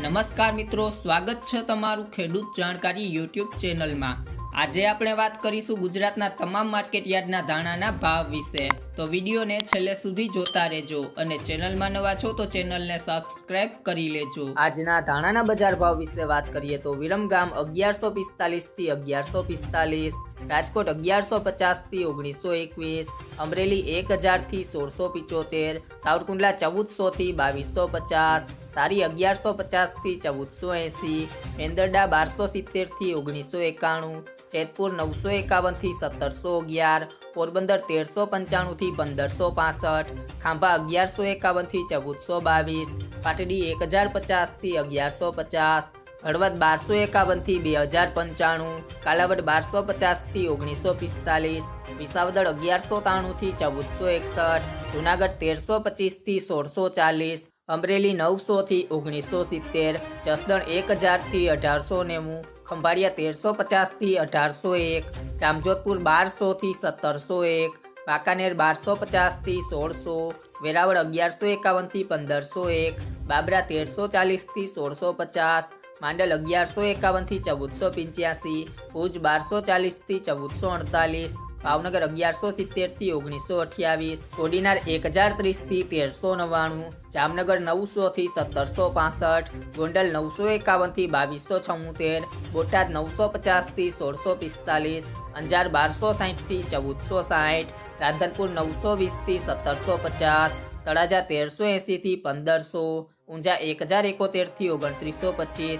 નમસ્કાર મિત્રો, સ્વાગત છે તમારું ખેડૂત જાણકારી યુટ્યુબ ચેનલમાં. આજે આપણે વાત કરીશું ગુજરાતના તમામ માર્કેટ યાર્ડના ધાણાના ભાવ વિશે. તો વિડીયોને છેલ્લે સુધી જોતા રહેજો અને ચેનલમાં નવા છો તો ચેનલને સબસ્ક્રાઇબ કરી લેજો. આજના ધાણાના બજાર ભાવ વિશે વાત કરીએ તો વિરમગામ અગિયારસો પિસ્તાલીસથી અગિયારસો પિસ્તાલીસ, રાજકોટ અગિયારસો પચાસથી ઓગણીસો એકવીસ, અમરેલી એક હજારથી સોળસો પિચોતેર, સાવરકુંડલા ચૌદસોથી બાવીસો પચાસ તારી અગિયારસો પચાસથી ચૌદસો એંસી, મેંદરડા બારસો સિત્તેરથી ઓગણીસો એકાણું, જેતપુર નવસો એકાવનથી સત્તરસો અગિયાર, પોરબંદર તેરસો પંચાણુંથી પંદરસો પાસઠ, ખાંભા અગિયારસો એકાવનથી ચૌદસો બાવીસ, પાટડી એક હજાર પચાસથી અગિયારસો પચાસ, હળવદ બારસો એકાવનથી બે હજાર પંચાણું, કાલાવડ બારસો પચાસથી ઓગણીસો પિસ્તાલીસ, વિસાવદર અગિયારસો ત્રાણુંથી ચૌદસો એકસઠ, જુનાગઢ તેરસો પચીસથી સોળસો ચાલીસ અમરેલી નવસો થી ઓગણીસો સિત્તેર, જસદણ એક હજારથી અઢારસો નેવું, ખંભાળિયા તેરસો પચાસથી અઢારસો એક, જામજોધપુર બારસો થી સત્તરસો એક, વાંકાનેર બારસો પચાસથી સોળસો, વેરાવળ અગિયારસો એકાવનથી પંદરસો એક, બાબરા તેરસો ચાલીસથી સોળસો પચાસ, માંડલ અગિયારસો એકાવનથી ચૌદસો પંચ્યાસી, ભુજ બારસો ચાલીસથી ચૌદસો અડતાલીસ ભાવનગર અગિયારસો સિત્તેરથી ઓગણીસો અઠ્યાવીસ કોડીનાર એક હજાર ત્રીસથી તેરસો નવ્વાણું, જામનગર નવસો થી સત્તરસો પાસઠ, ગોંડલ નવસો એકાવનથી બાવીસો છમોતેર, બોટાદ નવસો પચાસથી સોળસો પિસ્તાલીસ, અંજાર બારસો સાઠથી ચૌદસો સાઠ રાધનપુર નવસો વીસથી સત્તરસો પચાસ, તળાજા તેરસો એંસીથી પંદરસો, ઊંઝા એક હજાર એકોતેરથી ઓગણત્રીસો પચીસ.